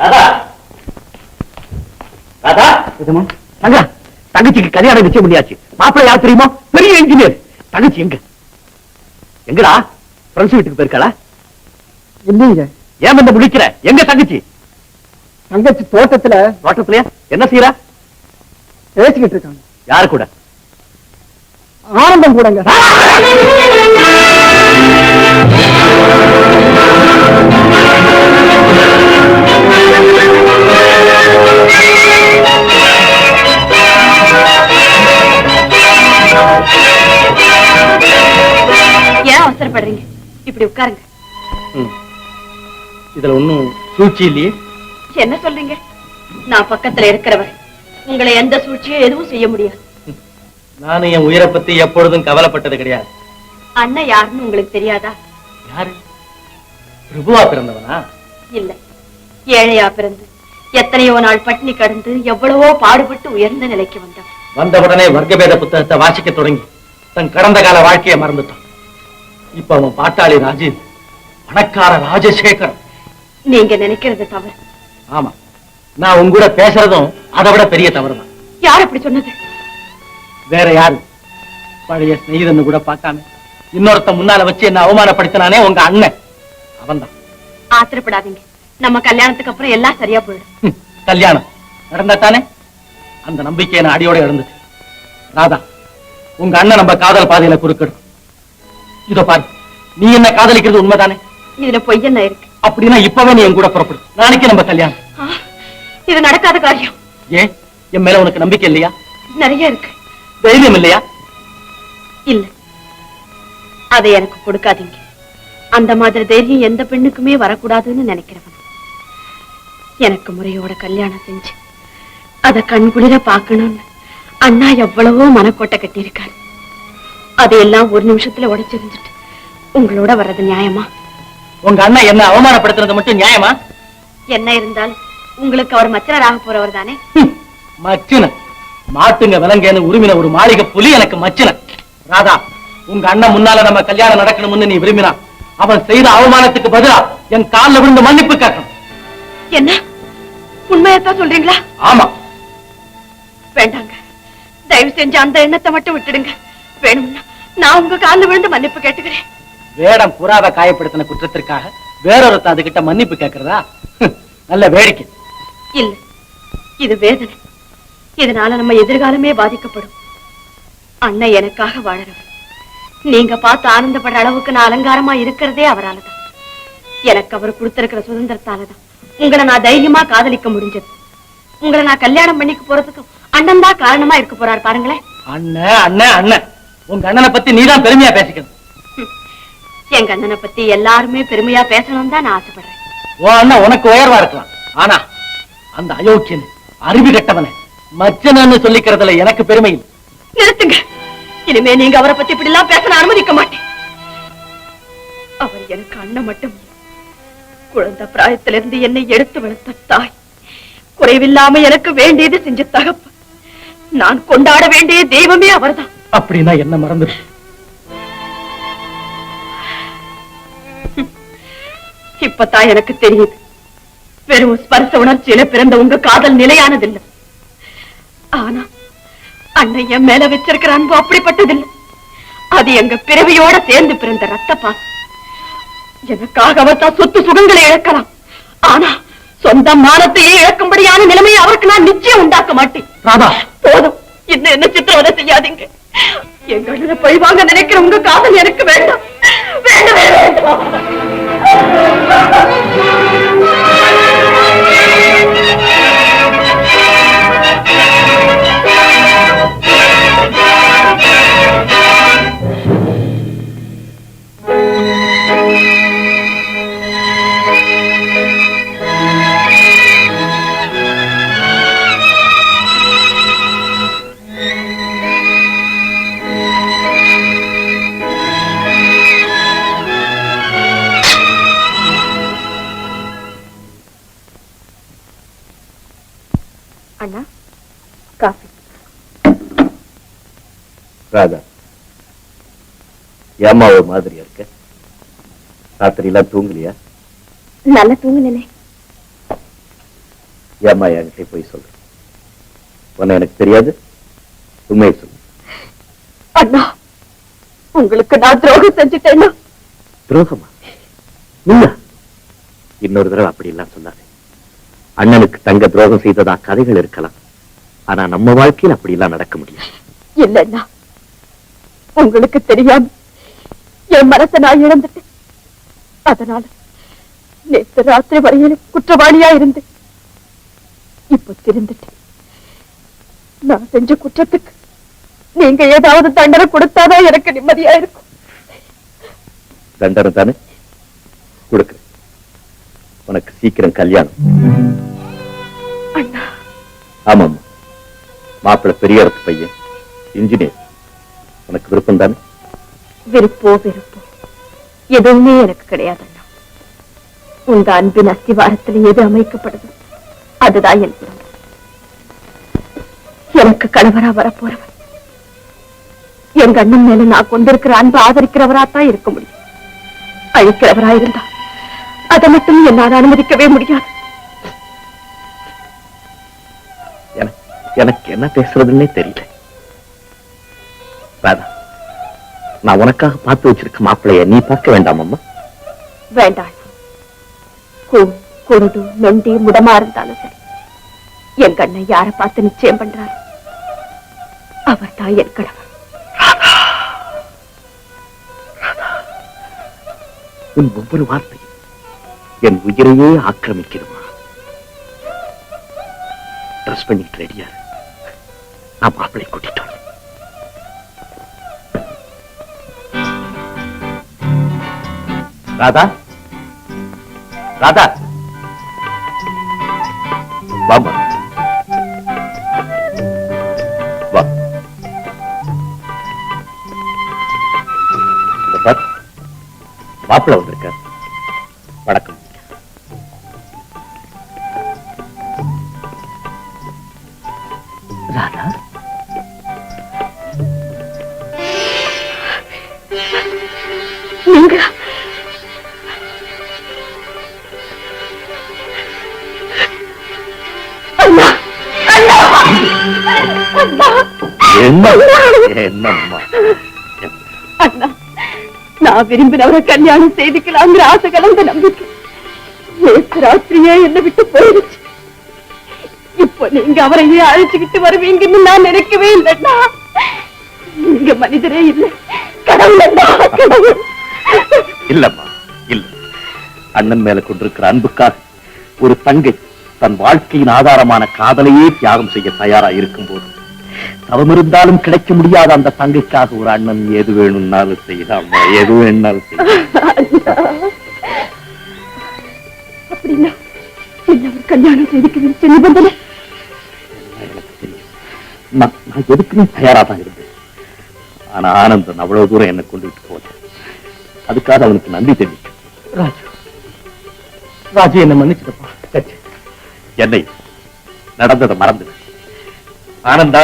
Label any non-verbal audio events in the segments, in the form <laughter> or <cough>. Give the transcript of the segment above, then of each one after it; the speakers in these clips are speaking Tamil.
ராதா. ராதா. இதமா தங்கா தங்கச்சிக்கு கல்யாணம் நிச்சயம் பண்ணியாச்சு. மாப்பிள்ளை யார் தெரியுமா? பெரிய இன்ஜினியர் தங்கச்சி எங்க? எங்கடா? ஃப்ரெண்ட்ஸ் வீட்டுக்கு போயிருக்காளா? இல்லைங்க ஏன் வந்து முடிக்கிற எங்க தங்கச்சி? தங்கச்சி தோட்டத்துல. தோட்டத்திலயா? என்ன செய்யறா பேசிக்கிட்டு இருக்காங்க. யாரு கூட? ஆனந்தம் கூடங்க. ஏன் அவசரப்படுறீங்க. இப்படி உட்காருங்க. இதுல ஒண்ணும் சூழ்ச்சி இல்லையே? என்ன சொல்றீங்க? நான் பக்கத்துல இருக்கிறவர் உங்களை எந்த சூழ்ச்சியும் எதுவும் செய்ய முடியாது. நானும் என் உயிரை பத்தி எப்பொழுதும் கவலைப்பட்டது கிடையாது. அண்ணன் யாருன்னு உங்களுக்கு தெரியாதா? யாரு? பிரபுவா பிறந்தவனா? இல்ல. ஏழையா பிறந்து எத்தனையோ நாள் பட்டினி கடந்து எவ்வளவோ பாடுபட்டு உயர்ந்த நிலைக்கு வந்தவர் வந்த உடனே வர்க்கபேத புத்தகத்தை வாசிக்க தொடங்கி தன் கடந்த கால வாழ்க்கையை மறந்துட்டான். இப்ப அவன் பாட்டாளி ராஜீவ் பணக்கார ராஜசேகர் நீங்க நினைக்கிறது தவறு. ஆமா. நான் உங்க கூட பேசுறதும் அதை விட பெரிய தவறுதான். யார் அப்படி சொன்னது? வேற யாரு? பழைய சிநேகிதன்னு கூட பார்க்காம இன்னொருத்த முன்னால வச்சு என்ன அவமானப்படுத்தினானே உங்க அண்ணன். அவன்தான். ஆத்திரப்படாதீங்க. நம்ம கல்யாணத்துக்கு அப்புறம் எல்லாம் சரியா போயிடும். கல்யாணம் நடந்தாத்தானே? அந்த நம்பிக்கையை நான் அடியோட இழந்துச்சு ராதா உங்க அண்ணன் நம்ம காதல் பாதையில குறுக்கிடும். இதோ பாரு நீ என்ன காதலிக்கிறது உண்மைதானே? இதுல பொய் என்ன இருக்கு? அப்படின்னா இப்பவே நீ என் கூட புறப்படு. நாளைக்கு நம்ம கல்யாணம். இது நடக்காத காரியம். ஏன்? என் மேல உனக்கு நம்பிக்கை இல்லையா? நிறைய இருக்கு. தைரியம் இல்லையா? இல்ல. அதை எனக்கு கொடுக்காதீங்க. அந்த மாதிரி தைரியம் எந்த பெண்ணுக்குமே வரக்கூடாதுன்னு நினைக்கிறவன். எனக்கு முறையோட கல்யாணம் செஞ்சு அத கண்குளிர பார்க்கணும்னு அண்ணா எவ்வளவோ மனக்கோட்டை கட்டியிருக்காரு. அதையெல்லாம் ஒரு நிமிஷத்துல உடைச்சிருந்துட்டு உங்களோட வர்றது நியாயமா? உங்க அண்ணன் என்ன அவமானப்படுத்துறது மட்டும் நியாயமா? என்ன இருந்தாலும் உங்களுக்கு அவர் மச்சனராக போறவர் தானே? மச்சின மாட்டுங்க விலங்கேன்னு உரிமின ஒரு மாளிகை புலி எனக்கு மச்சின ராதா உங்க அண்ணன் முன்னால நம்ம கல்யாணம் நடக்கணும்னு நீ விரும்பினா அவன் செய்த அவமானத்துக்கு பதிலா என் கால்ல விழுந்து மன்னிப்பு கேட்கணும். என்ன? உண்மையத்தான் சொல்றீங்களா? ஆமா. வேண்டாங்க. தயவு செஞ்சு அந்த எண்ணத்தை மட்டும் விட்டுடுங்க. வேணும்னா நான் உங்க கால்ல விழுந்து மன்னிப்பு கேட்டுக்கிறேன். வேடம் புறாவை காயப்படுத்தின குற்றத்திற்காக வேறொருத்த அதுகிட்ட மன்னிப்பு கேட்கறதா நல்ல வேடிக்கை. இல்ல இது வேதனை. இதனால நம்ம எதிர்காலமே பாதிக்கப்படும். அண்ணன் எனக்காக வாழறவர் நீங்க பார்த்து ஆனந்தப்படுற அளவுக்கு நான் அலங்காரமா இருக்கிறதே அவராலதான். எனக்கு அவர் கொடுத்திருக்கிற சுதந்திரத்தாலதான். உங்களை நான் தைரியமா காதலிக்க முடிஞ்சது. உங்களை நான் கல்யாணம் பண்ணிக்க போறதுக்கு அண்ணன் தான் காரணமா இருக்க போறார் பாருங்களேன். அண்ணன் அண்ணன் அண்ணன். உங்க அண்ணனை பத்தி நீதான் பெருமையா பேசிக்கணும். எங்க அண்ணனை பத்தி எல்லாருமே பெருமையா பேசணும் தான் நான் ஆசைப்படுறேன். உன் அண்ணன் உனக்கு உயர்வா இருக்கலாம். ஆனா அந்த அயோக்கியன் அறிவு கட்டவனை மச்சனன்னு சொல்லிக்கிறதுல எனக்கு பெருமை. நிறுத்துங்க. இனிமே நீங்க அவரை பத்தி இப்படி எல்லாம் பேச அனுமதிக்க மாட்டேன். அவர் எனக்கு அண்ணன் மட்டும். குழந்தை பிராயத்திலிருந்து என்னை எடுத்து வளர்த்த தாய். குறைவில்லாம எனக்கு வேண்டியது செஞ்ச தகப்பு நான் கொண்டாட வேண்டிய தெய்வமே அவர்தான். அப்படின்னா என்ன மறந்துடு இப்பதான் எனக்கு தெரியுது. வெறும் ஸ்பர்ச உணர்ச்சியில பிறந்த உங்க காதல் நிலையானதில்லை. ஆனா அண்ணன் என் மேல வச்சிருக்கிற அன்பு அப்படிப்பட்டதில்லை. அது எங்க பிறவியோட சேர்ந்து பிறந்த ரத்த பாசம் எனக்காக அவர் தான் சொத்து சுகங்களை இழக்கலாம். ஆனா சொந்த மானத்தையே இழக்கும்படியான நிலைமையை அவருக்கு நான் நிச்சயம் உண்டாக்க மாட்டேன். போதும். இன்னும் என்ன சித்திரவதை செய்யாதீங்க. எங்க அண்ணனை போய் வாங்க நினைக்கிற உங்க காதல் எனக்கு வேண்டாம் வேண்டவே வேண்டாம் ராதா ஏம்மா ஒரு மாதிரியா இருக்க? ராத்திரி எல்லாம் தூங்கலையா? நல்லா தூங்குனே ஏம்மா என்கிட்ட போய் சொல்லு. உன்னை எனக்கு தெரியாது உண்மையை சொல்லு. அண்ணா உங்களுக்கு நான் துரோகம் செஞ்சுட்டேன்னா துரோகமா? நீயா இன்னொரு தடவை அப்படி எல்லாம் சொல்லாது. அண்ணனுக்கு தங்க துரோகம் செய்ததா கதைகள் இருக்கலாம். ஆனா நம்ம வாழ்க்கையில் அப்படி எல்லாம் நடக்க முடியாது. இல்லைன்னா உங்களுக்கு தெரியாம என் மனசை நான் இழந்துட்டேன். அதனால நேற்று ராத்திரி வரையில குற்றவாளியா இருந்தேன். இப்ப திருந்துட்டேன். நான் செஞ்ச குற்றத்துக்கு நீங்க ஏதாவது தண்டனை கொடுத்தாதான் எனக்கு நிம்மதியா இருக்கும். தண்டனை தானே? கொடுக்குறேன் உனக்கு சீக்கிரம் கல்யாணம். ஆமாம்மா. மாப்பிள்ளை பெரிய பையன் இன்ஜினியர். உனக்கு விருப்பம் தானே? விருப்போ வெறுப்போ எதுவுமே எனக்கு கிடையாது உங்க அன்பின் அஸ்திவாரத்தில் எது அமைக்கப்படுதோ அதுதான் என் குடும்பம் எனக்கு கணவரா வரப்போறவர். எங்க அண்ணன் மேல நான் கொண்டிருக்கிற அன்பு ஆதரிக்கிறவரா தான் இருக்க முடியும். அழிக்கிறவரா இருந்தா அதை மட்டும் என்னால் அனுமதிக்கவே முடியாது. எனக்கு என்ன பேசுறதுன்னே தெரியல. ராதா நான் உனக்காக பார்த்து வச்சிருக்க மாப்பிள்ளைய நீ பார்க்க வேண்டாம் அம்மா வேண்டாம். கூ குருடு நொண்டி முடமா இருந்தாலும் சரி. என் கண்ணை யார பார்த்து நிச்சயம் பண்றாரு? அவர் தான் என் கணவர். உன் ஒவ்வொரு வார்த்தையும் என் உயிரையே ஆக்கிரமிக்குதுமா ட்ரெஸ் பண்ணிட்டு ரெடியா. நான் மாப்பிள்ளை கூட்டிட்டு ராதா? ராதா? வாமா வா. இங்க பார். மாப்பிள்ளை வந்திருக்கார். வணக்கம். நான் விரும்பினவரை கல்யாணம் செய்துக்கலாங்கிற ஆசை கலந்த நம்பிக்கை. நேற்று ராத்திரியே என்னை விட்டு போயிடுச்சு இப்போ நீங்க அவரையே அழைச்சுக்கிட்டு வருவீங்கன்னு நான் நினைக்கவே இல்லைண்ணா. நீங்க மனிதரே இல்லை. கடவுள் கடவுள். இல்லம்மா இல்ல. அண்ணன் மேல கொண்டிருக்கிற அன்புக்காக ஒரு தங்கை தன் வாழ்க்கையின் ஆதாரமான காதலையே தியாகம் செய்ய தயாரா இருக்கும் போது தவம் இருந்தாலும் கிடைக்க முடியாத அந்த தங்கைக்காக ஒரு அண்ணன் எது வேணும்னாலும் செய்யலாமா. எது வேணும்னாலும். அப்படின்னா கல்யாணம் செய்துக்க நிபந்தனை? நான் எதுக்குமே தயாரா தான் இருந்தேன். ஆனா ஆனந்தன் அவ்வளவு தூரம் என்னை கொண்டுட்டு போல அதுக்காக அவனுக்கு நன்றி தெரிவிக்கும் ராஜு. ராஜு என்ன மன்னிச்சிருப்பா சரி. என்னை நடந்ததை மறந்து ஆனந்தா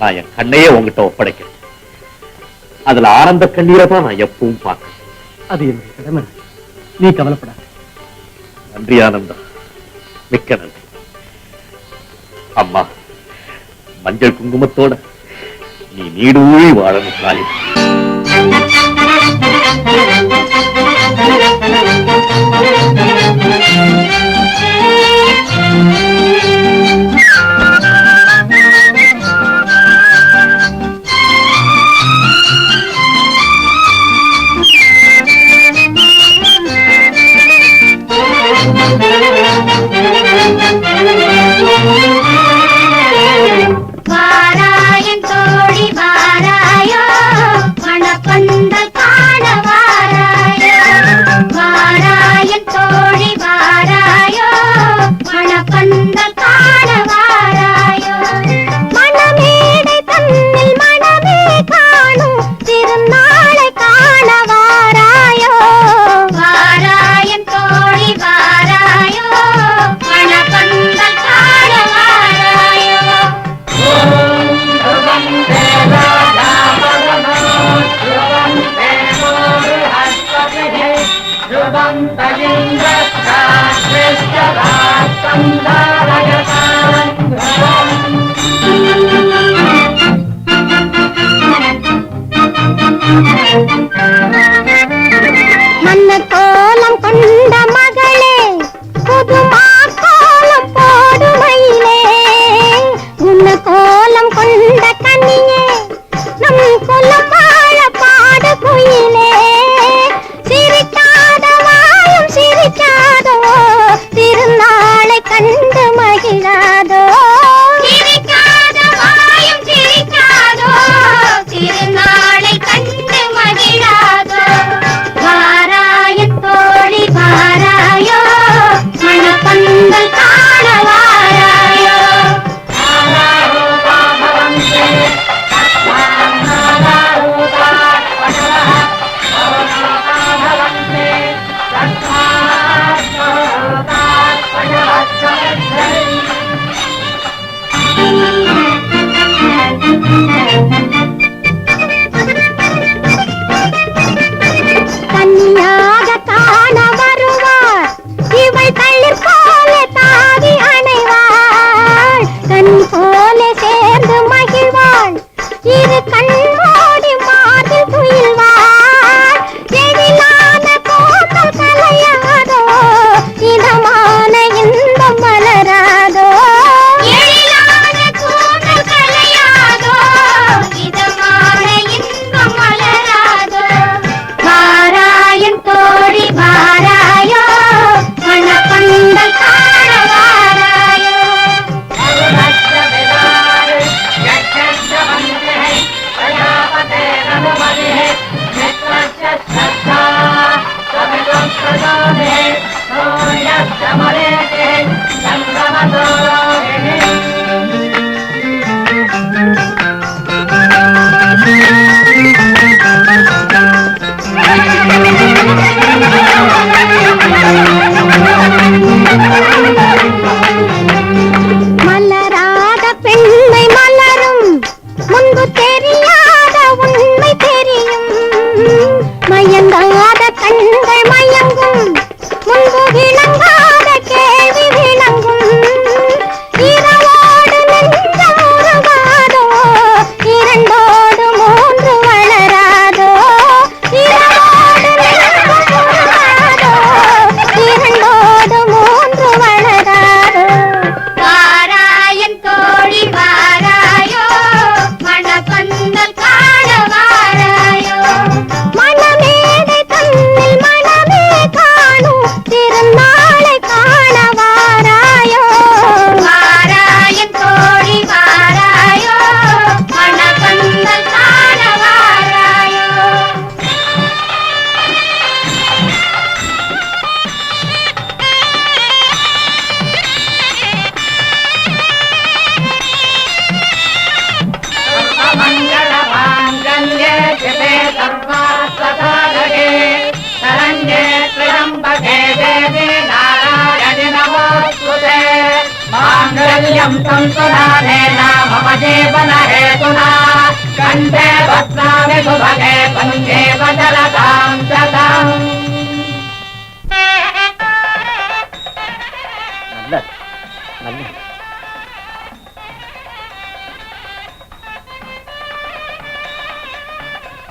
நான் என் கண்ணையே உங்ககிட்ட ஒப்படைக்கிறேன். அதுல ஆனந்த கண்ணீரை தான் நான் எப்பவும் பார்க்கிறேன். அது என்னுடைய கடமை. நீ கவலைப்படாத. நன்றி ஆனந்தா. மிக்க நன்றி. அம்மா மஞ்சள் குங்குமத்தோட நீ நீடூழி வாழணும் காலி வாராயன்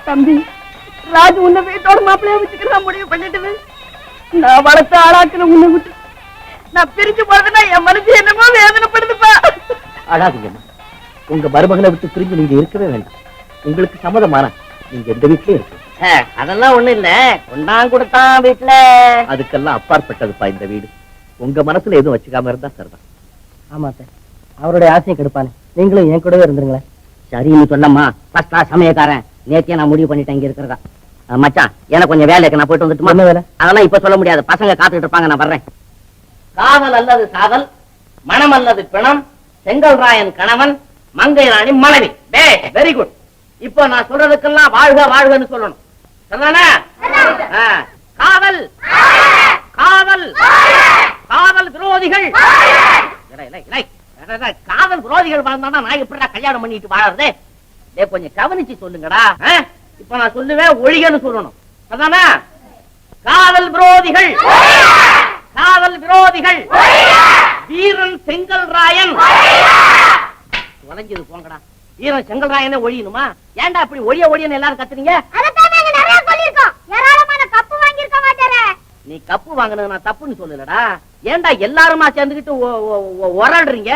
தம்பி. ராஜு உன்னை வீட்டோட மாப்பிள்ளைய வச்சுக்கிறதா முடிவு பண்ணிட்டு நான் வளர்த்த ஆளாக்குன உன்னை விட்டு நான் பிரிஞ்சு போறதுன்னா என் மனசு என்னமோ வேதனைப்படுதுப்பா. அழாதீங்கம்மா உங்க மருமகளை விட்டு பிரிஞ்சு நீங்க இருக்கவே வேண்டாம். உங்களுக்கு சம்மதமான நீங்க எந்த வீட்லயும் இருக்கு அதெல்லாம் ஒண்ணு இல்ல. கொண்டான் கொடுத்தான் வீட்டுல அதுக்கெல்லாம் அப்பாற்பட்டதுப்பா இந்த வீடு. உங்க மனசுல எதுவும் வச்சுக்காம இருந்தா சரிதான். ஆமா சார். அவருடைய ஆசையை கெடுப்பானே. நீங்களும் என் கூடவே இருந்துருங்களேன். சரின்னு சொன்னம்மா. ஃபர்ஸ்டா சமயக்காரன். நேத்தியே நான் முடிவு பண்ணிட்டேன் இங்க இருக்கிறதா. மச்சான் எனக்கு கொஞ்சம் வேலை இருக்கு நான் போயிட்டு வந்துட்டுமா என்ன வேலை? அதெல்லாம் இப்ப சொல்ல முடியாது. பசங்க காத்துட்டு இருப்பாங்க நான் வர்றேன். காதல் அல்லது காதல் மனம் அல்லது பிணம் செங்கல் ராயன் கணவன் மங்கை ராணி மனைவி. வெரி குட் இப்போ நான் சொல்றதுக்கெல்லாம் வாழ்க வாழ்கன்னு சொல்லணும்? ஆ. காதல். காதல். காதல் விரோதிகள். காதல் விரோதிகள் வாழ்ந்தானா நான் எப்படிடா கல்யாணம் பண்ணிட்டு வாழறது. டே கொஞ்சம் கவனிச்சு சொல்லுங்கடா. இப்ப நான் சொல்லுவேன் ஒழிகன்னு சொல்லணும். அதானா? காதல் விரோதிகள். காதல் விரோதிகள். வீரன் செங்கல் ராயன் உழைஞ்சது போங்கடா. வீரன் செங்கல் ராயனே ஒழியணுமா? ஏன்டா அப்படி ஒழிய ஒழியன்னு எல்லாரும் கத்துறீங்க நீ கப்பு வாங்கினது நான் தப்புன்னு சொல்லலடா. ஏன்டா எல்லாருமா ஒ- உரள்றீங்க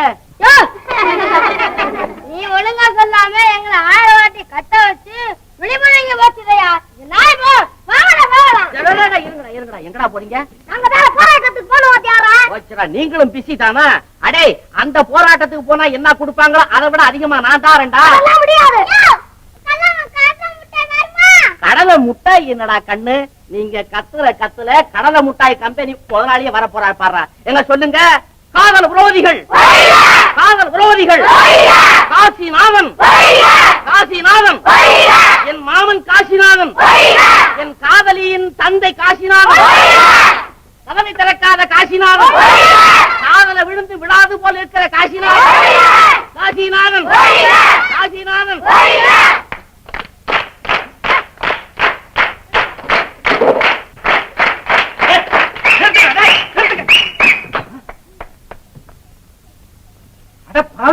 நீ ஒழுங்கா சொல்லாம எங்களை ஆழ வாட்டி கட்ட வச்சு விழிமுறைங்க வச்சுதையா எங்கடா போறீங்க? நீங்களும் பிஸி தானா? அடே அந்த போராட்டத்துக்கு போனா என்ன கொடுப்பாங்களோ அதை விட அதிகமா நான் தாரேன்டா. முடியாது கல்யாணம் காட்ட முட்டை வருமா கடலை முட்டாய் என்னடா கண்ணு? நீங்க கத்துற கத்துல கடலை முட்டாய் கம்பெனி முதலாளியே வர போறா பாரு எங்க சொல்லுங்க? காதல் விரோதிகள். காதல் விரோதிகள். காசிநாதன் காசிநாதன் என் மாமன் காசிநாதன் என் காதலியின் தந்தை காசிநாதன் கதவை திறக்காத காசிநாதன் காதல விழுந்து விழாது போல இருக்கிற காசிநாதன் காசிநாதன் காசிநாதன்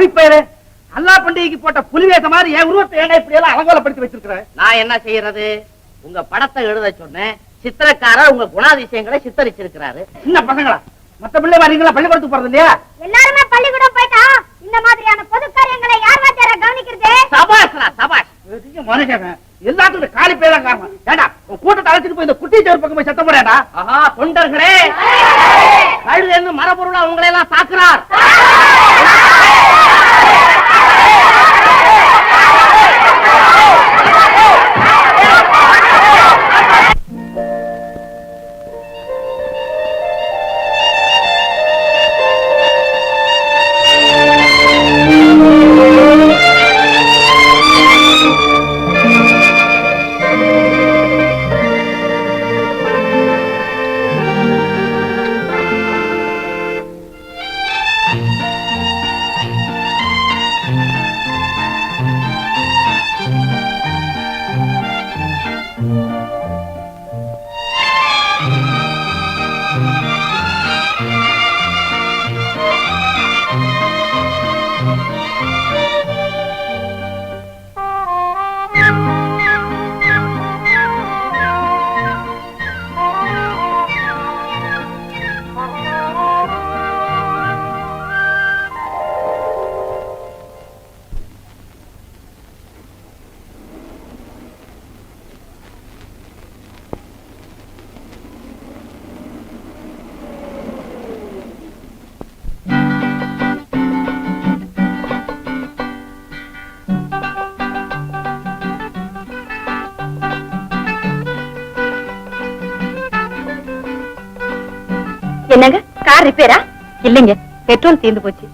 அட பாவி பயலே அல்லா பண்டிகைக்கு போட்ட புலிவேச மாதிரி என் உருவத்தை ஏன்டா இப்படி எல்லாம் அலங்கோலப்படுத்தி வச்சிருக்கிற? நான் என்ன செய்யறது? உங்க படத்தை எழுத சொன்னேன். சித்திரக்காரர் உங்க குணாதிசயங்களை சித்தரிச்சிருக்கிறாரு. சின்ன பசங்களா? மத்த பிள்ளை மாதிரிங்களா பள்ளிக்கூடத்துக்கு போறது இல்லையா? எல்லாருமே பள்ளிக்கூடம் போயிட்டா? இந்த மாதிரியான பொது காரியங்களை யார் வாத்தியாரா கவனிக்கிறது? சபாஷ்ரா சபாஷ். மனுஷன் எல்லாத்துக்கும் காலி பேர் தான் காரணம். ஏண்டா உன் கூட்டத்தை அழைச்சிட்டு போய் இந்த குட்டி சேர் பக்கம் போய் சத்தம் போடா ஆஹா தொண்டர்களே. கழுது மரபொருளா உங்களை எல்லாம் தாக்குறார் கார் ரிப்பேரா? இல்லைங்க பெட்ரோல் தீர்ந்து போச்சு.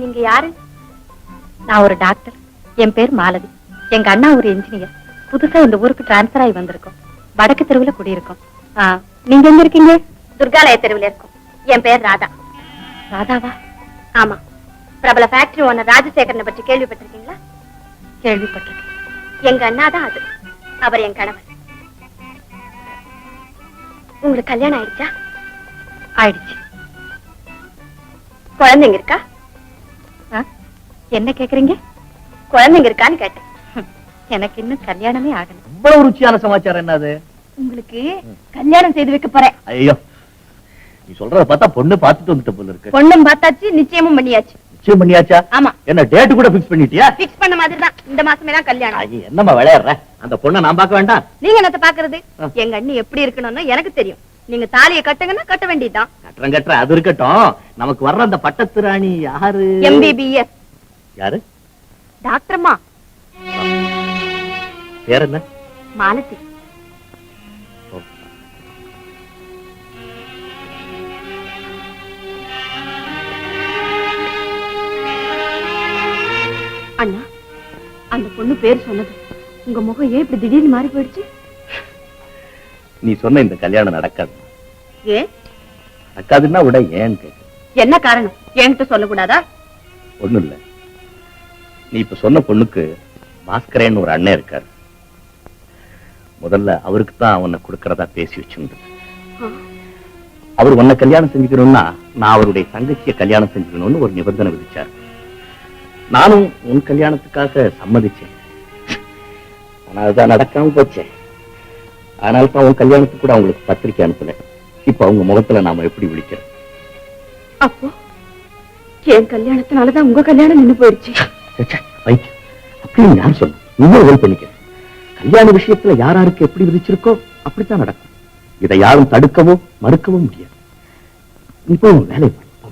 நீங்க யாரு? நான் ஒரு டாக்டர். என் பேர் மாலதி. எங்க அண்ணா ஒரு இன்ஜினியர் புதுசா இந்த ஊருக்கு டிரான்ஸ்பர் ஆகி வந்திருக்கோம். வடக்கு தெருவுல குடியிருக்கோம். நீங்க எங்க இருக்கீங்க? துர்காலய தெருவுல இருக்கோம். என் பேர் ராதா. ராதாவா? ஆமா. பிரபல ஃபேக்டரி ஓனர் ராஜசேகரனை பற்றி கேள்விப்பட்டிருக்கீங்களா? கேள்விப்பட்டிருக்கேன். எங்க அண்ணா தான் அது. அவர் என் கணவர். உங்களுக்கு கல்யாணம் ஆயிடுச்சா? ஆயிடுச்சு. குழந்தைங்க இருக்கா? என்ன கேக்குறீங்க? குழந்தைங்க இருக்கான்னு கேட்டேன். <laughs> எனக்கு இன்னும் கல்யாணமே ஆகல. இவ்வளவு ருச்சியான சமாச்சாரம் என்னது? உங்களுக்கு கல்யாணம் செய்து வைக்க போறேன். ஐயோ. நீ சொல்றத பார்த்தா பொண்ணு பார்த்துட்டு வந்துட்ட போல இருக்கு. பொண்ணும் பார்த்தாச்சு நிச்சயமும் பண்ணியாச்சு. நிச்சயம் பண்ணியாச்சா? ஆமா. என்ன டேட் கூட ஃபிக்ஸ் பண்ணிட்டியா? பிக்ஸ் பண்ண மாதிரி தான் இந்த மாசமே தான் கல்யாணம். ஐயே, என்னம்மா விளையாடுற? அந்த பொண்ணை நான் பார்க்க வேண்டாம். நீங்க என்னத்த பாக்குறது. எங்க அண்ணி எப்படி இருக்கணும்னு எனக்கு தெரியும். நீங்க தாலியை கட்டுங்கன்னா கட்ட வேண்டியதுதான். கட்டுறேன் கட்டுறேன். அது இருக்கட்டும். நமக்கு வர்ற அந்த பட்டத்து ராணி யாரு எம்பிபிஎஸ் யாரு? டாக்டர்மா. பேர் என்ன? மாலதி. அண்ணா அந்த பொண்ணு பேர் சொன்னது. உங்க முகம் ஏன் இப்படி திடீர்னு மாறி போயிடுச்சு? நீ சொன்ன இந்த கல்யாணம் நடக்காது ஏன் நடக்காதுன்னா விட கேட்க என்ன காரணம்? என்கிட்ட சொல்லக்கூடாதா? ஒண்ணும் இல்ல. நீ இப்ப சொன்ன பொண்ணுக்கு பாஸ்கரேன்னு ஒரு அண்ணன் இருக்காரு. முதல்ல அவருக்கு தான் அவனை கொடுக்கறதா பேசி வச்சிருந்தது அவர் உன்னை கல்யாணம் செஞ்சுக்கணும்னா நான் அவருடைய தங்கச்சியை கல்யாணம் செஞ்சுக்கணும்னு ஒரு நிபந்தனை விதிச்சார். நானும் உன் கல்யாணத்துக்காக சம்மதிச்சேன். ஆனா அதுதான் நடக்காம போச்சே. அதனால தான் உன் கல்யாணத்துக்கு கூட அவங்களுக்கு பத்திரிக்கை அனுப்புல இப்ப அவங்க முகத்துல நாம எப்படி விழிக்கிறோம்? அப்போ என் கல்யாணத்தினாலதான் உங்க கல்யாணம் நின்னு போயிடுச்சு. அப்படின்னு யார் சொன்ன இன்னும் வெல் பண்ணிக்க. கல்யாண விஷயத்துல யார் யாருக்கு எப்படி விதிச்சிருக்கோ அப்படித்தான் நடக்கும். இதை யாரும் தடுக்கவோ மறுக்கவோ முடியாது. நீ போய் உன் வேலையை பாரு. போ.